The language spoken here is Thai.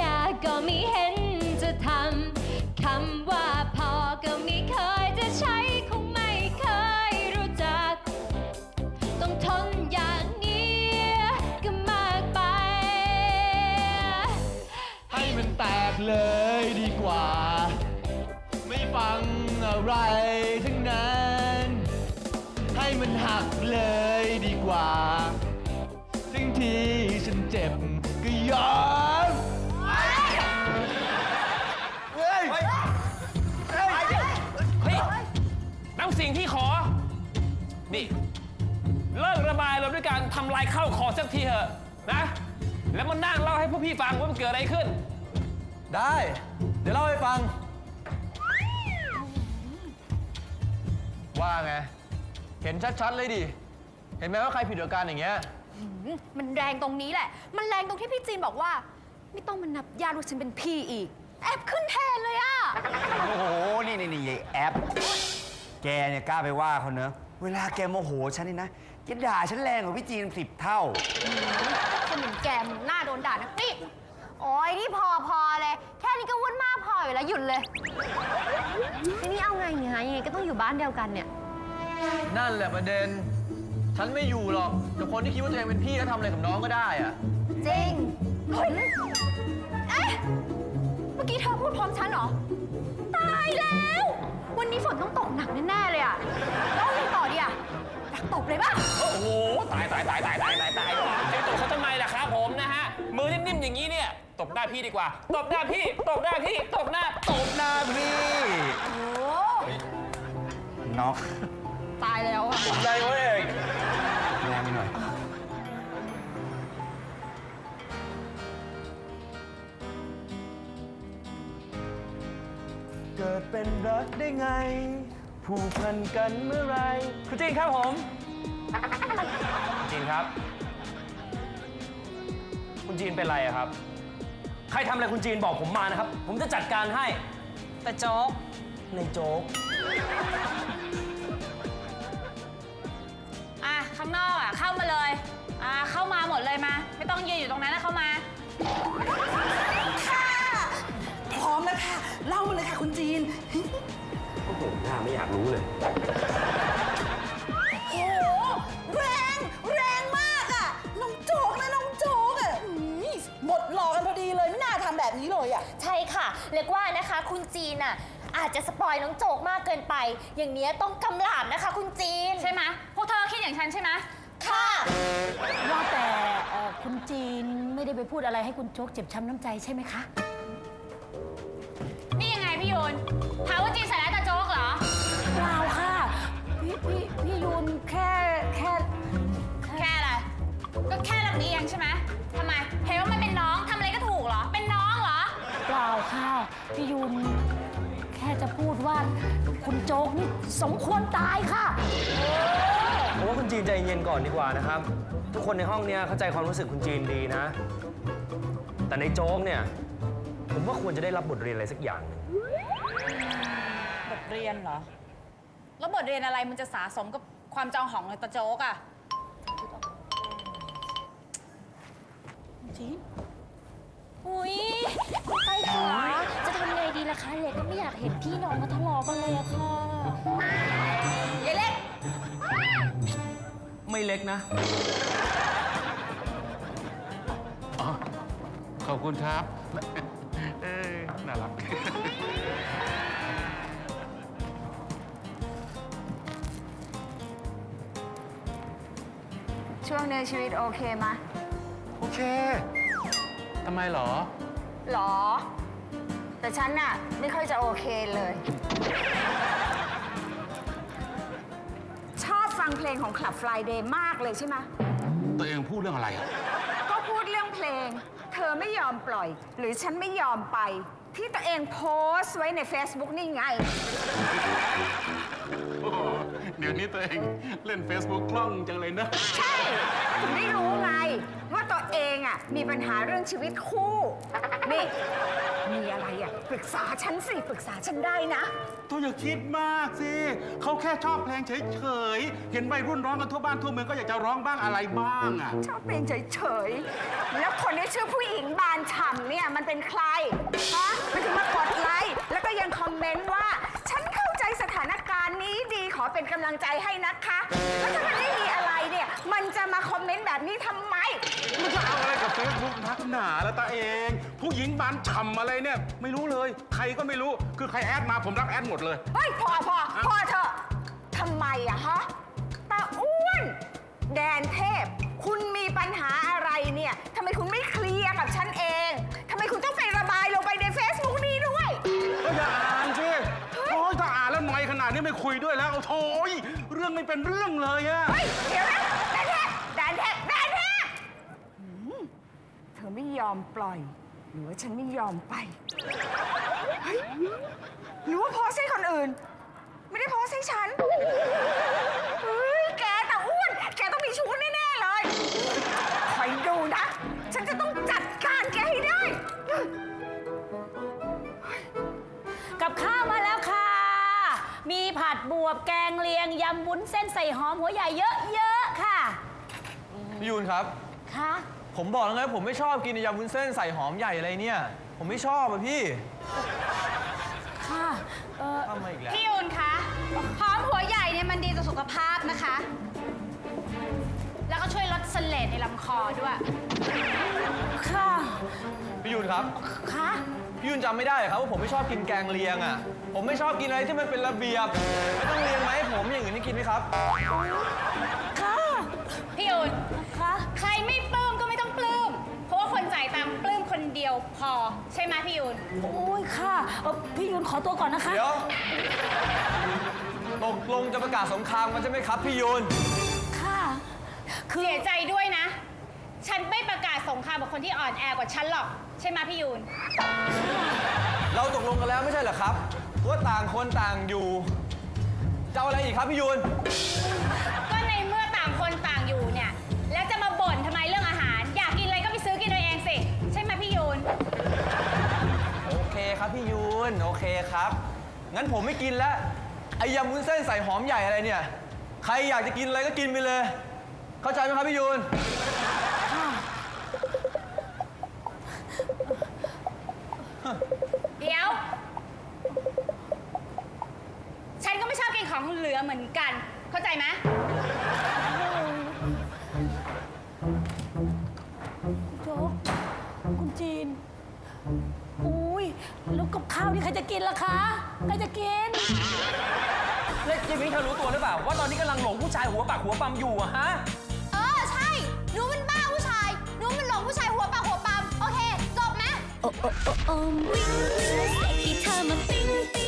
ญาก็ไม่เห็นจะทำคำว่าพอก็ไม่เคยจะใช้คงไม่เคยรู้จัก ต้องทนอย่างนี้ก็มากไป ให้มันแตกเลยดีกว่า ไม่ฟังอะไร ทีเถอะนะ แล้วมานั่งเล่าให้พวกพี่ฟังว่ามันเกิดอะไรขึ้น ได้ เดี๋ยวเล่าให้ฟัง ว่าไง เห็นชัดๆเลยดิ เห็นไหมว่าใครผิดกับการอย่างเงี้ยมันแรงตรงนี้แหละ มันแรงตรงที่พี่จีนบอกว่า ไม่ต้องมานับญาติว่าฉันเป็นพี่อีก แอบขึ้นแทนเลยอะโอ้โห นี่นี่นี่ยายแอป แกเนี่ยกล้าไปว่าเขาเนอะ เวลาแกโมโหฉันนี่นะ แกด่าฉันแรงกว่าพี่จีนสิบเท่าคนเหมือนแกมันหน้าโดนด่านะนี่ โอ้ยนี่พอพอเลย แค่นี้ก็วุ่นมากพออยู่แล้วหยุดเลย ทีนี้เอาไงเนี่ยยังไงก็ต้องอยู่บ้านเดียวกันเนี่ย นั่นแหละประเด็น ฉันไม่อยู่หรอกแต่คนที่คิดว่าตัวเองเป็นพี่แล้วทำอะไรกับน้องก็ได้อะจริงเฮ้ยเอ๊ะเมื่อกี้เธอพูดพร้อมฉันเหรอ ตายแล้วายตายตายตายตายตายจะตบเขาทำไมล่ะครับผมนะฮะ มือนิ่มๆอย่างนี้เนี่ย ตบหน้าพี่ดีกว่า ตบหน้าพี่ ตบหน้าพี่ ตบหน้า ตบหน้าพี่โอ้น็อกตายแล้วอะใจเขาเองแรงไปหน่อย เกิดเป็นรักได้ไง ผูกพันกันเมื่อไรคุณจีนครับผม จีนครับ คุณจีนเป็นไรอะครับ ใครทำอะไรคุณจีนบอกผมมานะครับ ผมจะจัดการให้ แต่โจ๊กในโจ๊ก อะข้างนอกอะเข้ามาเลยอะเข้ามาหมดเลยมา ไม่ต้องยืนอยู่ตรงนั้นนะเข้ามา พร้อมแล้วค่ะ เล่ามาเลยค่ะคุณจีน โอ้โหหน้าไม่อยากรู้เลย เรียกว่านะคะ คุณจีนอะอาจจะสปอยน้องโจกมากเกินไป อย่างเนี้ยต้องกำลาบนะคะ คุณจีน ใช่ไหมพวกเธอคิดอย่างฉันใช่ไหมค่ะ ว่าแต่เอ่อคุณจีนไม่ได้ไปพูดอะไรให้คุณโจ๊กเจ็บช้ำน้ำใจใช่ไหมคะ นี่ยังไงพี่ยูนถามว่าจีนใส่ร้ายตาโจ๊กเหรอ เปล่าค่ะ พี่พี่พี่ยูนแค่แค่ แค่อะไร ก็แค่ลำนี้เองใช่ไหม พี่ยูนแค่จะพูดว่าคุณโจ๊กนี่สมควรตายค่ะ ผมว่าคุณจีนใจเย็นก่อนดีกว่านะครับ ทุกคนในห้องเนี้ยเข้าใจความรู้สึกคุณจีนดีนะ แต่ในโจ๊กเนี่ย ผมว่าควรจะได้รับบทเรียนอะไรสักอย่างหนึ่งบทเรียนเหรอ แล้วบทเรียนอะไรมันจะสะสมกับความจองหองในตาโจ๊กอะอุ้ากเห็นพี่น้องมาทะเลาะกันเลยอะค่ะยายเล็ก ไม่เล็กนะขอบคุณครับ เอ้ยน่ารัก ช่วงในชีวิตโอเคไหมโอเค ทำไมเหรอ หรอ แต่ฉันน่ะไม่ค่อยจะโอเคเลย ชอบฟังเพลงของ Club Friday มากเลยใช่ไหมตัวเองพูดเรื่องอะไรอะก็พูดเรื่องเพลง เธอไม่ยอมปล่อย หรือฉันไม่ยอมไป ที่ตัวเองโพสต์ไว้ใน Facebook นี่ไง โอ้โหเดี๋ยวนี้ตัวเองเล่น Facebook คล่องจังเลยนะ ใช่ถึงได้รู้ไง ว่าตัวเองอะมีปัญหาเรื่องชีวิตคู่ นี่ มีอะไรอะปรึกษาฉันสิปรึกษาฉันได้นะ ตัวอย่าคิดมากสิเขาแค่ชอบเพลงเฉยๆ เห็นวัยรุ่นร้องกันทั่วบ้านทั่วเมืองก็อยากจะร้องบ้างอะไรบ้างอะ ชอบเพลงเฉยๆ แล้วคนที่ชื่อผู้หญิงบานฉ่ำเนี่ยมันเป็นใครฮะมันถึงมากดไลค์แล้วก็ยังคอมเมนต์ว่า ฉันเข้าใจสถานการณ์นี้ดีขอเป็นกำลังใจให้นะคะ แล้วถ้ามันไม่มีอะไรเนี่ย มันจะมาคอมเมนต์แบบนี้ทำไม มันจะเอาอะไรกับเฟซบุ๊กนักหนาแล้วตาเอง ผู้หญิงบานฉ่ำอะไรเนี่ย ไม่รู้เลย ใครก็ไม่รู้ คือใครแอดมาผมรับแอดหมดเลย เฮ้ยพอพอพอเถอะทำไมอะฮะตาอ้วน แดนเทพ คุณมีปัญหาอะไรเนี่ยทำไมคุณไม่เคลียร์กับฉันเองทำไมคุณต้องไประบายลงไปใน Facebook นี้ด้วย ก็อย่าอ่านสิโอ้ยถ้าอ่านแล้วหน่อยขนาดนี้ไม่คุยด้วยแล้วโอ้ยเรื่องไม่เป็นเรื่องเลยอะ เฮ้ย เดี๋ยวนะแด นเทพแดนเทพแดนเทพหืมเธอไม่ยอมปล่อย หรือว่าฉันไม่ยอมไปเฮ้ยหรือว่าโพสต์ให้คนอื่น ไม่ได้โพสต์ให้ฉันเฮ้ยแกแต่อ้วน แกต้องมีชู้แน่ ๆ เลยคอยดูนะ ฉันจะต้องจัดการแกให้ได้ กับข้าวมาแล้วค่ะ มีผัดบวบแกงเลียงยำวุ้นเส้นใส่หอมหัวใหญ่เยอะๆค่ะ พี่ยูนครับค่ะผมบอกแล้วไงผมไม่ชอบกินยำวุ้นเส้นใส่หอมใหญ่อะไรเนี่ย ผมไม่ชอบอะพี่ค่ะเออทำมาอีกแล้วพี่ยูนคะหอมหัวใหญ่เนี่ยมันดีต่อสุขภาพนะคะ แล้วก็ช่วยลดเสลดในลำคอด้วย ค่ะพี่ยูนครับค่ะพี่ยูนจำไม่ได้เหรอครับว่าผมไม่ชอบกินแกงเลียงอะผมไม่ชอบกินอะไรที่มันเป็นระเบียบไม่ต้องเลียงไหมาให้ผมอย่างอื่นนี่กินไหมครับ ค่ะพี่ยูนค่ะ ใครไม่ปลื้มก็ไม่ต้องปลื้ม เพราะว่าคนจ่ายตังค์ปลื้มคนเดียวพอ ใช่ไหมพี่ยูนโอ้ยค่ะเอ่อพี่ยุนขอตัวก่อนนะคะ เดี๋ยวตกลงจะประกาศสงครามกันใช่ไหมครับพี่ยูนค่ะ คือเสียใจด้วยนะ ฉันไม่ประกาศสงครามกับคนที่อ่อนแอกว่าฉันหรอก ใช่ไหมพี่ยูนเราตกลงกันแล้วไม่ใช่เหรอครับว่าต่างคนต่างอยู่จะเอาอะไรอีกครับพี่ยูน พี่ยูนโอเคครับ งั้นผมไม่กินแล้วไอ้ยำวุ้นเส้นใส่หอมใหญ่อะไรเนี่ย ใครอยากจะกินอะไรก็กินไปเลย เข้าใจไหมครับพี่ยูน เดี๋ยว ฉันก็ไม่ชอบกินของเหลือเหมือนกัน เข้าใจไหม กินล่ะคะใครจะกินเล็กจิมมี่เธอรู้ตัวหรือเปล่า ว่าตอนนี้กำลังหลงผู้ชายหัวปากหัวปั๊มอยู่อะฮะ เออใช่หนูมันบ้าผู้ชายหนูมันหลงผู้ชายหัวปากหัวปั๊มโอเคจบไหม โอ้โอ้โอ้โอ้วิ่งวิ่งใส่ที่เธอมาปิ๊งปิ๊ง